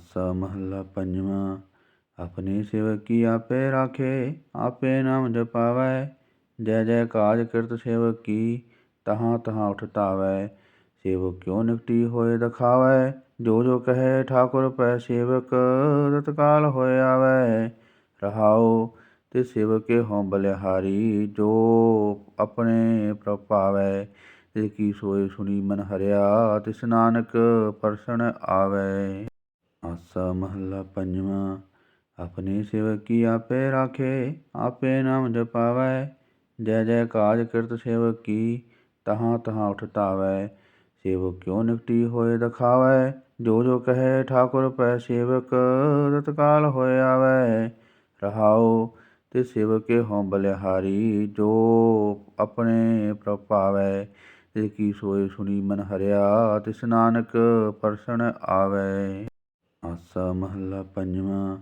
ਆਸਾ ਮਹੱਲਾ ਪੰਜਵਾਂ, ਆਪਣੀ ਸੇਵਕੀ ਆਪੇ ਰਾਖੇ, ਆਪੇ ਨਾਮ ਜਪਾਵੈ। ਜੈ ਜੈ ਕਾਜ ਕਿਰਤ ਸੇਵਕ ਕੀ, ਤਹਾਂ ਤਹਾਂ ਉਠ ਸੇਵਕ ਕਿਉ ਨਿਕਟੀ ਹੋਏ ਦਖਾਵੈ? ਜੋ ਜੋ ਕਹੇ ਠਾਕੁਰ ਪੈ ਸੇਵਕ, ਤਤਕਾਲ ਹੋਏ ਆਵੈ। ਰਹਾਉ ਤੇ ਸੇਵਕੇ ਹੋਂ ਬਲਿਹਾਰੀ, ਜੋ ਆਪਣੇ ਪ੍ਰਭਾਵੈ ਤੇ ਕੀ ਸੋਏ ਸੁਣੀ ਮਨ ਹਰਿਆ, ਤਿਸ ਨਾਨਕ ਪਰਸਣ ਆਵੈ। ਆਸਾ ਮਹੱਲਾ ਪੰਜਵਾਂ, ਆਪਣੀ ਸੇਵਕੀ ਆਪੇ ਰਾਖੇ, ਆਪੇ ਨਾਮ ਜਪਾਵੈ। ਜੈ ਜੈ ਕਾਜ ਕਿਰਤ ਸੇਵਕ ਕੀ, ਤਹਾਂ ਤਹਾਂ ਉਠ ਸੇਵਕ ਕਿਉ ਨਿਕਟੀ ਹੋਏ ਦਖਾਵੈ? ਜੋ ਜੋ ਕਹੇ ਠਾਕੁਰ ਪੈ ਸੇਵਕ, ਤਤਕਾਲ ਹੋਏ ਆਵੈ। ਰਹਾਉ ਤੇ ਸੇਵਕੇ ਹੋਂ ਬਲਿਹਾਰੀ, ਜੋ ਆਪਣੇ ਪ੍ਰਭਾਵੈ ਤੇ ਕੀ ਸੋਏ ਸੁਣੀ ਮਨ ਹਰਿਆ, ਤਿਸ ਨਾਨਕ ਪਰਸਣ ਆਵੈ। ਆਸਾ ਮਹੱਲਾ ਪੰਜਵਾਂ,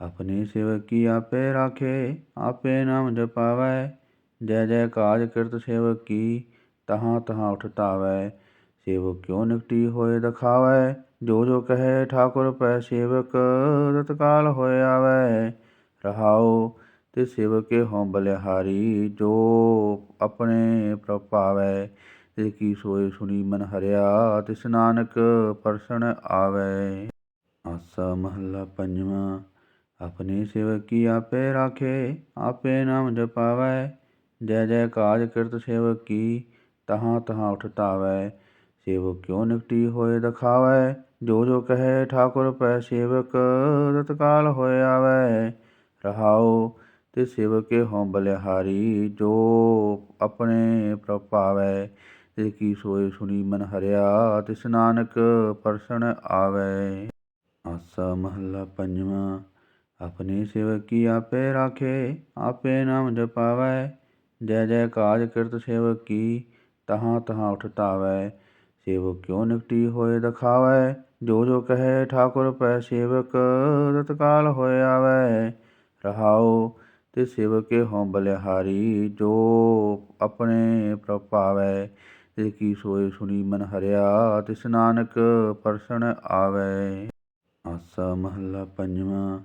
ਆਪਣੀ ਸੇਵਕੀ ਆਪੇ ਰਾਖੇ, ਆਪੇ ਨਾਮ ਜਪਾਵੈ। ਜੈ ਜੈ ਕਾਜ ਕਿਰਤ ਸੇਵਕ ਕੀ, ਤਹਾਂ ਤਹਾਂ ਉਠ ਸੇਵਕ ਕਿਉ ਨਿਕਟੀ ਹੋਏ ਦਖਾਵੈ, ਜੋ ਜੋ ਕਹੇ ਠਾਕੁਰ ਪੈ ਸੇਵਕ ਤਤਕਾਲ ਹੋਏ ਆਵੈ। ਰਹਾਉ ਤੇ ਸੇਵਕੇ ਹੋਂ ਬਲਿਹਾਰੀ, ਜੋ ਆਪਣੇ ਪ੍ਰਭਾਵੈ ਤੇ ਕੀ ਸੋਏ ਸੁਣੀ ਮਨ ਹਰਿਆ, ਤਿਸ ਨਾਨਕ ਪਰਸਣ ਆਵੈ। ਆਸਾ ਮਹੱਲਾ ਪੰਜਵਾਂ, ਆਪਣੀ ਸੇਵਕੀ ਆਪੇ ਰਾਖੇ, ਆਪੇ ਨਾਮ ਜਪਾਵੈ। ਜੈ ਜੈ ਕਾਜ ਕਿਰਤ ਸੇਵਕ ਕੀ, ਤਹਾਂ ਤਹਾਂ ਉਠ ਸੇਵਕ ਕਿਉ ਨਿਕਟੀ ਹੋਏ ਦਖਾਵੈ, ਜੋ ਜੋ ਕਹੇ ਠਾਕੁਰ ਪੈ ਸੇਵਕ ਤਤਕਾਲ ਹੋਏ ਆਵੈ। ਰਹਾਉ ਤੇ ਸੇਵਕੇ ਹੋਂ ਬਲਿਹਾਰੀ, ਜੋ ਆਪਣੇ ਪ੍ਰਭਾਵੈ ਤੇ ਕੀ ਸੋਏ ਸੁਣੀ ਮਨ ਹਰਿਆ, ਤਿਸ ਨਾਨਕ ਪਰਸਣ ਆਵੈ। ਆਸਾ ਮਹੱਲਾ ਪੰਜਵਾਂ, ਆਪਣੀ ਸੇਵਕੀ ਆਪੇ ਰਾਖੇ, ਆਪੇ ਨਾਮ ਜਪਾਵੈ। ਜੈ ਜੈ ਕਾਜ ਕਿਰਤ ਸੇਵਕ ਕੀ, ਤਹਾਂ ਤਹਾਂ ਉਠ ਸੇਵਕ ਕਿਉ ਨਿਕਟੀ ਹੋਏ ਦਖਾਵੈ? ਜੋ ਜੋ ਕਹੇ ਠਾਕੁਰ ਪੈ ਸੇਵਕ, ਤਤਕਾਲ ਹੋਏ ਆਵੈ। ਰਹਾਉ ਤੇ ਸੇਵਕੇ ਹੋਂ ਬਲਿਹਾਰੀ, ਜੋ ਆਪਣੇ ਪ੍ਰਭਾਵੈ ਤੇ ਕੀ ਸੋਏ ਸੁਣੀ ਮਨ ਹਰਿਆ, ਤਿਸ ਨਾਨਕ ਪਰਸਣ ਆਵੈ। ਆਸਾ ਮਹੱਲਾ ਪੰਜਵਾਂ,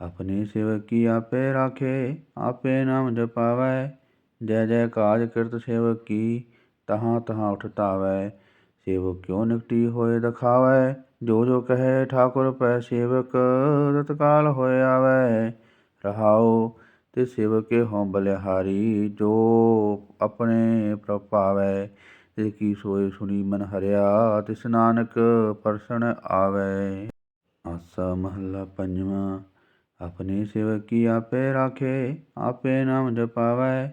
ਆਪਣੀ ਸੇਵਕੀ ਆਪੇ ਰਾਖੇ, ਆਪੇ ਨਾਮ ਜਪਾਵੈ। ਜੈ ਜੈ ਕਾਜ ਕਿਰਤ ਸੇਵਕ ਕੀ, ਤਹਾਂ ਤਹਾਂ ਉਠ ਸੇਵਕ ਕਿਉ ਨਿਕਟੀ ਹੋਏ ਦਖਾਵੈ? ਜੋ ਜੋ ਕਹੇ ਠਾਕੁਰ ਪੈ ਸੇਵਕ, ਤਤਕਾਲ ਹੋਏ ਆਵੈ। ਰਹਾਉ ਤੇ ਸੇਵਕੇ ਹੋਂ ਬਲਿਹਾਰੀ, ਜੋ ਆਪਣੇ ਪ੍ਰਭਾਵੈ ਤੇ ਕੀ ਸੋਏ ਸੁਣੀ ਮਨ ਹਰਿਆ, ਤਿਸ ਨਾਨਕ ਪਰਸਣ ਆਵੈ। ਆਸਾ ਮਹੱਲਾ ਪੰਜਵਾਂ, ਆਪਣੀ ਸੇਵਕੀ ਆਪੇ ਰਾਖੇ, ਆਪੇ ਨਾਮ ਜਪਾਵੈ।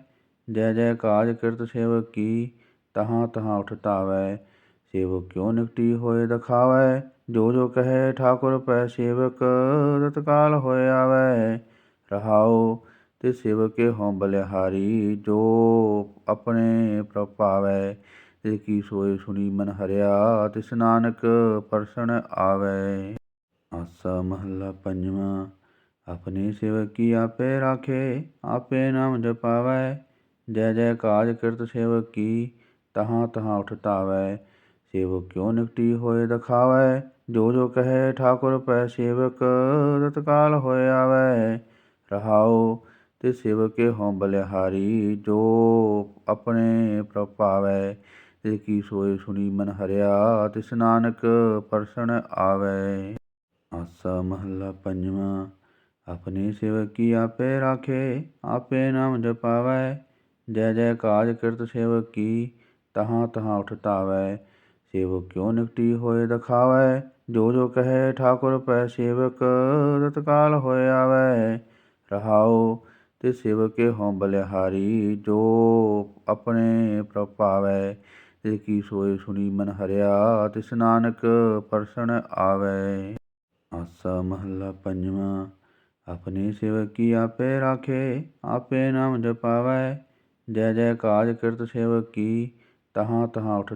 ਜੈ ਜੈ ਕਾਜ ਕਿਰਤ ਸੇਵਕ ਕੀ, ਤਹਾਂ ਤਹਾਂ ਉਠ ਸੇਵਕ ਕਿਉ ਨਿਕਟੀ ਹੋਏ ਦਖਾਵੈ? ਜੋ ਜੋ ਕਹੇ ਠਾਕੁਰ ਪੈ ਸੇਵਕ, ਤਤਕਾਲ ਹੋਏ ਆਵੈ। ਰਹਾਉ ਤੇ ਸੇਵਕੇ ਹੋਂ ਬਲਿਹਾਰੀ, ਜੋ ਆਪਣੇ ਪ੍ਰਭਾਵੈ ਤੇ ਕੀ ਸੋਏ ਸੁਣੀ ਮਨ ਹਰਿਆ, ਤਿਸ ਨਾਨਕ ਪਰਸਣ ਆਵੈ। ਆਸਾ ਮਹੱਲਾ ਪੰਜਵਾਂ, ਆਪਣੀ ਸੇਵਕੀ ਆਪੇ ਰਾਖੇ, ਆਪੇ ਨਾਮ ਜਪਾਵੈ। ਜੈ ਜੈ ਕਾਜ ਕਿਰਤ ਸੇਵਕ ਕੀ, ਤਹਾਂ ਤਹਾਂ ਉਠ ਸੇਵਕ ਕਿਉ ਨਿਕਟੀ ਹੋਏ ਦਖਾਵੈ? ਜੋ ਜੋ ਕਹੇ ਠਾਕੁਰ ਪੈ ਸੇਵਕ, ਤਤਕਾਲ ਹੋਏ ਆਵੈ। ਰਹਾਉ ਤੇ ਸੇਵਕੇ ਹੋਂ ਬਲਿਹਾਰੀ, ਜੋ ਆਪਣੇ ਪ੍ਰਭਾਵੈ ਤੇ ਕੀ ਸੋਏ ਸੁਣੀ ਮਨ ਹਰਿਆ, ਤਿਸ ਨਾਨਕ ਪਰਸਣ ਆਵੈ। ਆਸਾ ਮਹੱਲਾ ਪੰਜਵਾਂ, ਆਪਣੀ ਸੇਵਕੀ ਆਪੇ ਰਾਖੇ, ਆਪੇ ਨਾਮ ਜਪਾਵੈ। ਜੈ ਜੈ ਕਾਜ ਕਿਰਤ ਸੇਵਕ ਕੀ, ਤਹਾਂ ਤਹਾਂ ਉਠ ਸੇਵਕ ਕਿਉ ਨਿਕਟੀ ਹੋਏ ਦਖਾਵੈ, ਜੋ ਜੋ ਕਹੇ ਠਾਕੁਰ ਪੈ ਸੇਵਕ ਤਤਕਾਲ ਹੋਏ ਆਵੈ। ਰਹਾਉ ਤੇ ਸੇਵਕੇ ਹੋਂ ਬਲਿਹਾਰੀ, ਜੋ ਆਪਣੇ ਪ੍ਰਭਾਵੈ ਤੇ ਕੀ ਸੋਏ ਸੁਣੀ ਮਨ ਹਰਿਆ, ਤਿਸ ਨਾਨਕ ਪਰਸਣ ਆਵੈ। ਆਸਾ ਮਹੱਲਾ ਪੰਜਵਾਂ, ਆਪਣੀ ਸੇਵਕੀ ਆਪੇ ਰਾਖੇ, ਆਪੇ ਨਾਮ ਜਪਾਵੈ। ਜੈ ਜੈ ਕਾਜ ਕਿਰਤ ਸੇਵਕ ਕੀ, ਤਹਾਂ ਤਹਾਂ ਉਠ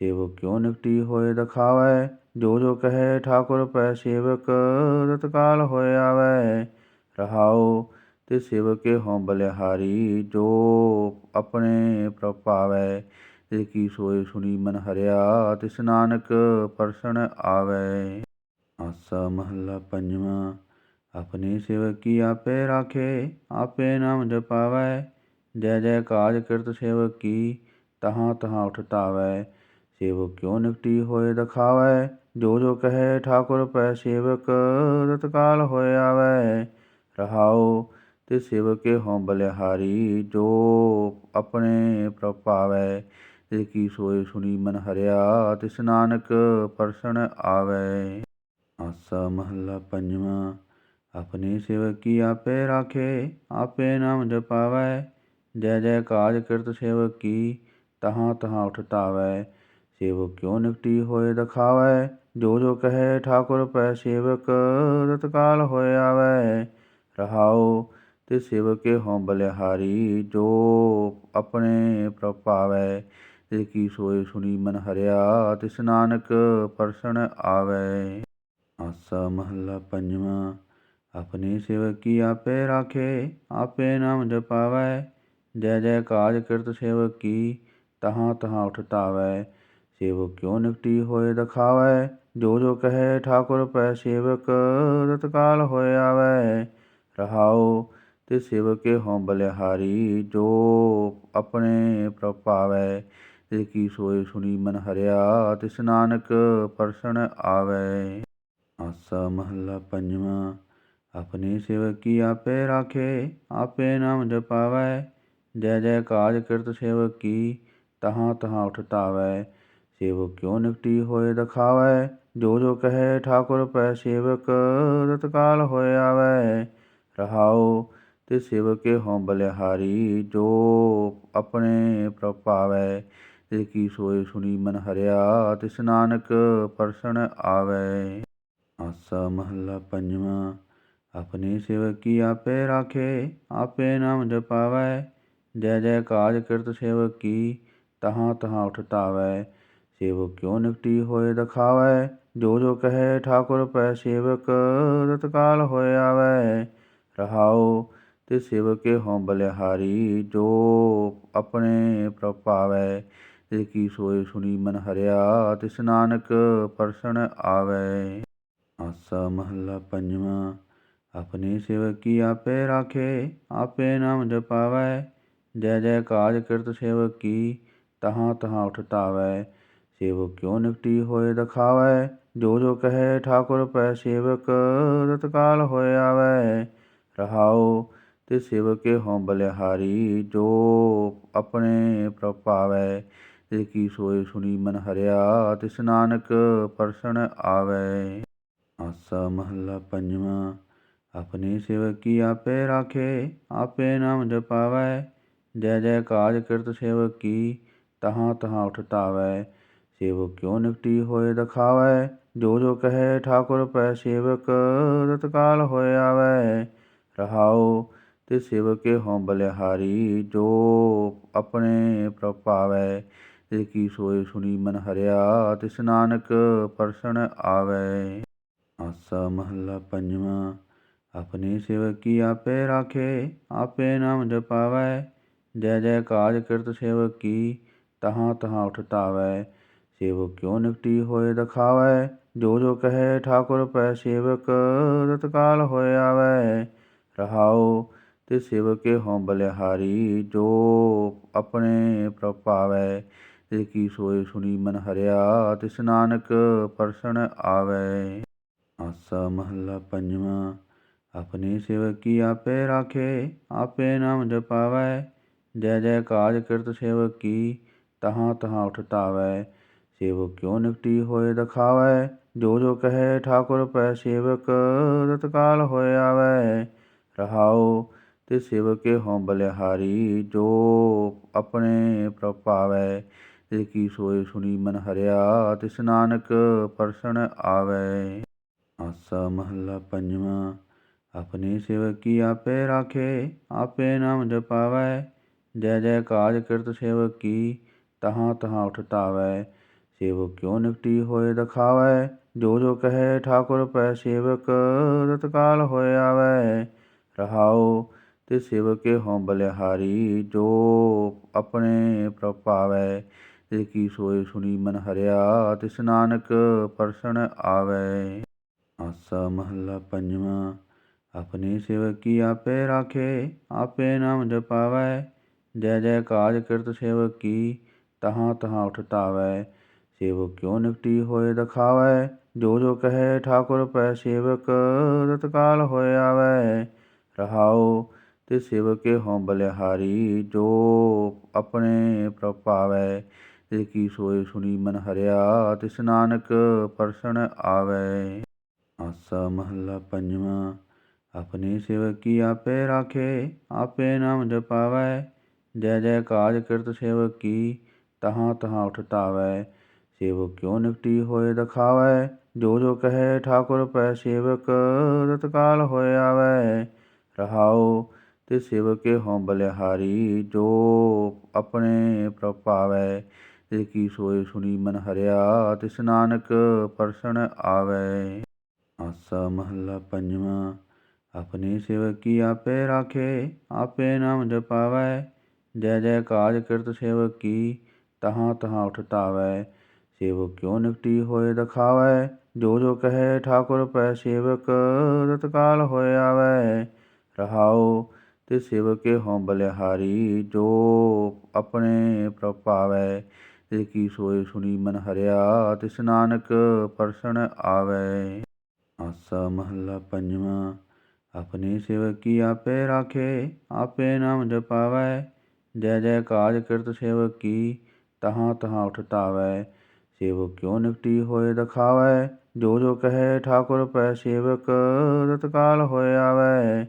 ਸੇਵਕ ਕਿਉ ਨਿਕਟੀ ਹੋਏ ਦਖਾਵੈ? ਜੋ ਜੋ ਕਹੇ ਠਾਕੁਰ ਪੈ ਸੇਵਕ, ਤਤਕਾਲ ਹੋਏ ਆਵੈ। ਰਹਾਉ ਤੇ ਸੇਵਕੇ ਹੋਂ ਬਲਿਹਾਰੀ, ਜੋ ਆਪਣੇ ਪ੍ਰਭਾਵੈ ਤੇ ਕੀ ਸੋਏ ਸੁਣੀ ਮਨ ਹਰਿਆ, ਤਿਸ ਨਾਨਕ ਪਰਸਣ ਆਵੈ। ਆਸਾ ਮਹੱਲਾ ਪੰਜਵਾਂ, ਆਪਣੀ ਸੇਵਕੀ ਆਪੇ ਰਾਖੇ, ਆਪੇ ਨਾਮ ਜਪਾਵੈ। ਜੈ ਜੈ ਕਾਜ ਕਿਰਤ ਸੇਵਕ ਕੀ, ਤਹਾਂ ਤਹਾਂ ਉਠ ਸੇਵਕ ਕਿਉ ਨਿਕਟੀ ਹੋਏ ਦਖਾਵੈ? ਜੋ ਜੋ ਕਹੇ ਠਾਕੁਰ ਪੈ ਸੇਵਕ, ਤਤਕਾਲ ਹੋਏ ਆਵੈ। ਰਹਾਉ ਤੇ ਸੇਵਕੇ ਹੋਂ ਬਲਿਹਾਰੀ, ਜੋ ਆਪਣੇ ਪ੍ਰਭਾਵੈ ਤੇ ਕੀ ਸੋਏ ਸੁਣੀ ਮਨ ਹਰਿਆ, ਤਿਸ ਨਾਨਕ ਪਰਸਨ ਆਵੈ। ਆਸਾ ਮਹੱਲਾ ਪੰਜਵਾਂ, ਆਪਣੀ ਸੇਵਕੀ ਆਪੇ ਰਾਖੇ, ਆਪੇ ਨਾਮ ਜਪਾਵੈ। ਜੈ ਜੈ ਕਾਜ ਕਿਰਤ ਸੇਵਕ ਕੀ, ਤਹਾਂ ਤਹਾਂ ਉਠ ਸੇਵਕ ਕਿਉ ਨਿਕਟੀ ਹੋਏ ਦਖਾਵੈ, ਜੋ ਜੋ ਕਹੇ ਠਾਕੁਰ ਪੈ ਸੇਵਕ ਤਤਕਾਲ ਹੋਏ ਆਵੈ। ਰਹਾਉ ਤੇ ਸੇਵਕੇ ਹੋਂ ਬਲਿਹਾਰੀ, ਜੋ ਆਪਣੇ ਪ੍ਰਭਾਵੈ ਤੇ ਕੀ ਸੋਏ ਸੁਣੀ ਮਨ ਹਰਿਆ, ਤਿਸ ਨਾਨਕ ਪਰਸਨ ਆਵੈ। ਆਸਾ ਮਹੱਲਾ ਪੰਜਵਾਂ, ਆਪਣੀ ਸੇਵਕੀ ਆਪੇ ਰਾਖੇ, ਆਪੇ ਨਾਮ ਜਪਾਵੈ। ਜੈ ਜੈ ਕਾਜ ਕਿਰਤ ਸੇਵਕ ਕੀ, ਤਹਾਂ ਤਹਾਂ ਉਠ ਸੇਵਕ ਕਿਉ ਨਿਕਟੀ ਹੋਏ ਦਖਾਵੈ, ਜੋ ਜੋ ਕਹੇ ਠਾਕੁਰ ਪੈ ਸੇਵਕ ਤਤਕਾਲ ਹੋਏ ਆਵੈ। ਰਹਾਉ ਤੇ ਸੇਵਕੇ ਹੋਂ ਬਲਿਹਾਰੀ, ਜੋ ਆਪਣੇ ਪ੍ਰਭਾਵੈ ਤੇ ਕੀ ਸੋਏ ਸੁਣੀ ਮਨ ਹਰਿਆ, ਤਿਸ ਨਾਨਕ ਪਰਸਨ ਆਵੈ। ਆਸਾ ਮਹੱਲਾ ਪੰਜਵਾਂ, ਆਪਣੀ ਸੇਵਕੀ ਆਪੇ ਰਾਖੇ, ਆਪੇ ਨਾਮ ਜਪਾਵੈ। ਜੈ ਜੈ ਕਾਜ ਕਿਰਤ ਸੇਵਕ ਕੀ, ਤਹਾਂ ਤਹਾਂ ਉਠ ਸੇਵਕ ਕਿਉ ਨਿਕਟੀ ਹੋਏ ਦਖਾਵੈ, ਜੋ ਜੋ ਕਹੇ ਠਾਕੁਰ ਪੈ ਸੇਵਕ ਤਤਕਾਲ ਹੋਏ ਆਵੈ। ਰਹਾਉ ਤੇ ਸੇਵਕੇ ਹੋਂ ਬਲਿਹਾਰੀ, ਜੋ ਆਪਣੇ ਪ੍ਰਭਾਵੈ ਤੇ ਕੀ ਸੋਏ ਸੁਣੀ ਮਨ ਹਰਿਆ, ਤਿਸ ਨਾਨਕ ਪਰਸਨ ਆਵੈ। ਆਸਾ ਮਹੱਲਾ ਪੰਜਵਾਂ, ਆਪਣੀ ਸੇਵਕੀ ਆਪੇ ਰਾਖੇ, ਆਪੇ ਨਾਮ ਜਪਾਵੈ। ਜੈ ਜੈ ਕਾਜ ਕਿਰਤ ਸੇਵਕ ਕੀ, ਤਹਾਂ ਤਹਾਂ ਉਠ ਸੇਵਕ ਕਿਉ ਨਿਕਟੀ ਹੋਏ ਦਖਾਵੈ? ਜੋ ਜੋ ਕਹੇ ਠਾਕੁਰ ਪੈ ਸੇਵਕ, ਤਤਕਾਲ ਹੋਏ ਆਵੈ। ਰਹਾਉ ਤੇ ਸੇਵਕੇ ਹੋਂ ਬਲਿਹਾਰੀ, ਜੋ ਆਪਣੇ ਪ੍ਰਭਾਵੈ ਤੇ ਕੀ ਸੋਏ ਸੁਣੀ ਮਨ ਹਰਿਆ, ਤਿਸ ਨਾਨਕ ਪਰਸਨ ਆਵੈ। ਆਸਾ ਮਹੱਲਾ ਪੰਜਵਾਂ, ਆਪਣੀ ਸੇਵਕੀ ਆਪੇ ਰਾਖੇ, ਆਪੇ ਨਾਮ ਜਪਾਵੈ। ਜੈ ਜੈ ਕਾਜ ਕਿਰਤ ਸੇਵਕ ਕੀ, ਤਹਾਂ ਤਹਾਂ ਉਠ ਸੇਵਕ ਕਿਉ ਨਿਕਟੀ ਹੋਏ ਦਖਾਵੈ? ਜੋ ਜੋ ਕਹੇ ਠਾਕੁਰ ਪੈ ਸੇਵਕ, ਤਤਕਾਲ ਹੋਏ ਆਵੈ। ਰਹਾਉ ਤੇ ਸੇਵਕੇ ਹੋਂ ਬਲਿਹਾਰੀ, ਜੋ ਆਪਣੇ ਪ੍ਰਭਾਵੈ ਤੇ ਕੀ ਸੋਏ ਸੁਣੀ ਮਨ ਹਰਿਆ, ਤਿਸ ਨਾਨਕ ਪਰਸਨ ਆਵੈ। ਆਸਾ ਮਹੱਲਾ ਪੰਜਵਾਂ, ਆਪਣੀ ਸੇਵਕੀ ਆਪੇ ਰਾਖੇ, ਆਪੇ ਨਾਮ ਜਪਾਵੈ। ਜੈ ਜੈ ਕਾਜ ਕਿਰਤ ਸੇਵਕ ਕੀ, ਤਹਾਂ ਤਹਾਂ ਉਠ ਸੇਵਕ ਕਿਉ ਨਿਕਟੀ ਹੋਏ ਦਖਾਵੈ, ਜੋ ਜੋ ਕਹੇ ਠਾਕੁਰ ਪੈ ਸੇਵਕ ਤਤਕਾਲ ਹੋਏ ਆਵੈ। ਰਹਾਉ ਤੇ ਸੇਵਕੇ ਹੋਂ ਬਲਿਹਾਰੀ, ਜੋ ਆਪਣੇ ਪ੍ਰਭਾਵੈ ਤੇ ਕੀ ਸੋਏ ਸੁਣੀ ਮਨ ਹਰਿਆ, ਤਿਸ ਨਾਨਕ ਪਰਸਨ ਆਵੈ। ਆਸਾ ਮਹੱਲਾ ਪੰਜਵਾਂ, ਆਪਣੀ ਸੇਵਕੀ ਆਪੇ ਰਾਖੇ, ਆਪੇ ਨਾਮ ਜਪਾਵੈ। ਜੈ ਜੈ ਕਾਜ ਕਿਰਤ ਸੇਵਕ ਕੀ, ਤਹਾਂ ਤਹਾਂ ਉਠ ਸੇਵਕ ਕਿਉ ਨਿਕਟੀ ਹੋਏ ਦਖਾਵੈ? ਜੋ ਜੋ ਕਹੇ ਠਾਕੁਰ ਪੈ ਸੇਵਕ, ਤਤਕਾਲ ਹੋਏ ਆਵੈ। ਰਹਾਉ ਤੇ ਸੇਵਕੇ ਹੋਂ ਬਲਿਹਾਰੀ, ਜੋ ਆਪਣੇ ਪ੍ਰਭਾਵੈ ਤੇ ਕੀ ਸੋਏ ਸੁਣੀ ਮਨ ਹਰਿਆ, ਤਿਸ ਨਾਨਕ ਪਰਸਨ ਆਵੈ। ਆਸਾ ਮਹੱਲਾ ਪੰਜਵਾਂ, ਆਪਣੀ ਸੇਵਕੀ ਆਪੇ ਰਾਖੇ, ਆਪੇ ਨਾਮ ਜਪਾਵੈ। ਜੈ ਜੈ ਕਾਜ ਕਿਰਤ ਸੇਵਕ ਕੀ, ਤਹਾਂ ਤਹਾਂ ਉਠ ਸੇਵਕ ਕਿਉ ਨਿਕਟੀ ਹੋਏ ਦਖਾਵੈ? ਜੋ ਜੋ ਕਹੇ ਠਾਕੁਰ ਪੈ ਸੇਵਕ, ਤਤਕਾਲ ਹੋਏ ਆਵੈ। ਰਹਾਉ ਤੇ ਸੇਵਕੇ ਹੋਂ ਬਲਿਹਾਰੀ, ਜੋ ਆਪਣੇ ਪ੍ਰਭਾਵੈ ਤੇ ਕੀ ਸੋਏ ਸੁਣੀ ਮਨ ਹਰਿਆ, ਤਿਸ ਨਾਨਕ ਪਰਸਨ ਆਵੈ। ਆਸਾ ਮਹੱਲਾ ਪੰਜਵਾਂ, ਆਪਣੀ ਸੇਵਕੀ ਆਪੇ ਰਾਖੇ, ਆਪੇ ਨਾਮ ਜਪਾਵੈ। ਜੈ ਜੈ ਕਾਜ ਕਿਰਤ ਸੇਵਕ ਕੀ, ਤਹਾਂ ਤਹਾਂ ਉਠ ਸੇਵਕ ਕਿਉ ਨਿਕਟੀ ਹੋਏ ਦਖਾਵੈ, ਜੋ ਜੋ ਕਹੇ ਠਾਕੁਰ ਪੈ ਸੇਵਕ ਤਤਕਾਲ ਹੋਏ ਆਵੈ। ਰਹਾਉ ਤੇ ਸੇਵਕੇ ਹੋਂ ਬਲਿਹਾਰੀ, ਜੋ ਆਪਣੇ ਪ੍ਰਭਾਵੈ ਤੇ ਕੀ ਸੋਏ ਸੁਣੀ ਮਨ ਹਰਿਆ, ਤਿਸ ਨਾਨਕ ਪਰਸਨ ਆਵੈ। ਆਸਾ ਮਹੱਲਾ ਪੰਜਵਾਂ, ਆਪਣੀ ਸੇਵਕੀ ਆਪੇ ਰਾਖੇ, ਆਪੇ ਨਾਮ ਜਪਾਵੈ। ਜੈ ਜੈ ਕਾਜ ਕਿਰਤ ਸੇਵਕ ਕੀ, ਤਹਾਂ ਤਹਾਂ ਉਠ ਸੇਵਕ ਕਿਉ ਨਿਕਟੀ ਹੋਏ ਦਖਾਵੈ? ਜੋ ਜੋ ਕਹੇ ਠਾਕੁਰ ਪੈ ਸੇਵਕ, ਤਤਕਾਲ ਹੋਏ ਆਵੈ। ਰਹਾਉ ਤੇ ਸੇਵਕੇ ਹੋਂ ਬਲਿਹਾਰੀ, ਜੋ ਆਪਣੇ ਪ੍ਰਭਾਵੈ ਤੇ ਕੀ ਸੋਏ ਸੁਣੀ ਮਨ ਹਰਿਆ, ਤਿਸ ਨਾਨਕ ਪਰਸਣ ਆਵੈ। ਆਸਾ ਮਹੱਲਾ ਪੰਜਵਾਂ, ਆਪਣੀ ਸੇਵਕੀ ਆਪੇ ਰਾਖੇ, ਆਪੇ ਨਾਮ ਜਪਾਵੈ। ਜੈ ਜੈ ਕਾਜ ਕਿਰਤ ਸੇਵਕ ਕੀ, ਤਹਾਂ ਤਹਾਂ ਉਠ ਸੇਵਕ ਕਿਉ ਨਿਕਟੀ ਹੋਏ ਦਖਾਵੈ? ਜੋ ਜੋ ਕਹੇ ਠਾਕੁਰ ਪੈ ਸੇਵਕ, ਤਤਕਾਲ ਹੋਏ ਆਵੈ। ਰਹਾਉ ਤੇ ਸੇਵਕੇ ਹੋਂ ਬਲਿਹਾਰੀ, ਜੋ ਆਪਣੇ ਪ੍ਰਭਾਵੈ ਤੇ ਕੀ ਸੋਏ ਸੁਣੀ ਮਨ ਹਰਿਆ, ਤਿਸ ਨਾਨਕ ਪਰਸਣ ਆਵੈ। ਆਸਾ ਮਹੱਲਾ ਪੰਜਵਾਂ, ਆਪਣੀ ਸੇਵਕੀ ਆਪੇ ਰਾਖੇ, ਆਪੇ ਨਾਮ ਜਪਾਵੈ। ਜੈ ਜੈ ਕਾਜ ਕਿਰਤ ਸੇਵਕ ਕੀ, ਤਹਾਂ ਤਹਾਂ ਉਠ ਸੇਵਕ ਕਿਉ ਨਿਕਟੀ ਹੋਏ ਦਖਾਵੈ, ਜੋ ਜੋ ਕਹੇ ਠਾਕੁਰ ਪੈ ਸੇਵਕ ਤਤਕਾਲ ਹੋਏ ਆਵੈ। ਰਹਾਉ ਤੇ ਸੇਵਕੇ ਹੋਂ ਬਲਿਹਾਰੀ, ਜੋ ਆਪਣੇ ਪ੍ਰਭਾਵੈ ਤੇ ਕੀ ਸੋਏ ਸੁਣੀ ਮਨ ਹਰਿਆ, ਤਿਸ ਨਾਨਕ ਪਰਸਣ ਆਵੈ। ਆਸਾ ਮਹੱਲਾ ਪੰਜਵਾਂ, ਆਪਣੀ ਸੇਵਕੀ ਆਪੇ ਰਾਖੇ, ਆਪੇ ਨਾਮ ਜਪਾਵੈ। ਜੈ ਜੈ ਕਾਜ ਕਿਰਤ ਸੇਵਕ ਕੀ, ਤਹਾਂ ਤਹਾਂ ਉਠ ਸੇਵਕ ਕਿਉ ਨਿਕਟੀ ਹੋਏ ਦਖਾਵੈ, ਜੋ ਜੋ ਕਹੇ ਠਾਕੁਰ ਪੈ ਸੇਵਕ ਤਤਕਾਲ ਹੋਏ ਆਵੈ।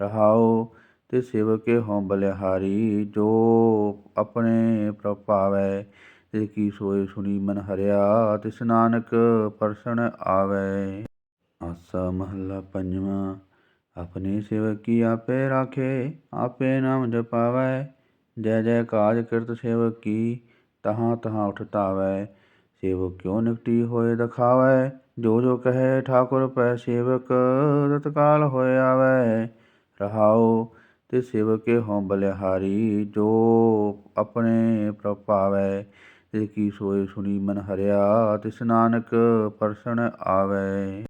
ਰਹਾਉ ਤੇ ਸੇਵਕੇ ਹੋਂ ਬਲਿਹਾਰੀ, ਜੋ ਆਪਣੇ ਪ੍ਰਭਾਵੈ ਤੇ ਕੀ ਸੋਏ ਸੁਣੀ ਮਨ ਹਰਿਆ, ਤਿਸ ਨਾਨਕ ਪਰਸਣ ਆਵੈ। ਆਸਾ ਮਹੱਲਾ ਪੰਜਵਾਂ, ਆਪਣੀ ਸੇਵਕੀ ਆਪੇ ਰਾਖੇ, ਆਪੇ ਨਾਮ ਜਪਾਵੈ। ਜੈ ਜੈ ਕਾਜ ਕਿਰਤ ਸੇਵਕ ਕੀ, ਤਹਾਂ ਤਹਾਂ ਉਠ ਸੇਵਕ ਕਿਉ ਨਿਕਟੀ ਹੋਏ ਦਖਾਵੈ? ਜੋ ਜੋ ਕਹੇ ਠਾਕੁਰ ਪੈ ਸੇਵਕ, ਤਤਕਾਲ ਹੋਏ ਆਵੈ। ਰਹਾਉ ਤੇ ਸੇਵਕੇ ਹੋਂ ਬਲਿਹਾਰੀ, ਜੋ ਆਪਣੇ ਪ੍ਰਭਾਵੈ ਤੇ ਕੀ ਸੋਏ ਸੁਣੀ ਮਨ ਹਰਿਆ, ਤਿਸ ਨਾਨਕ ਪਰਸਣ ਆਵੈ।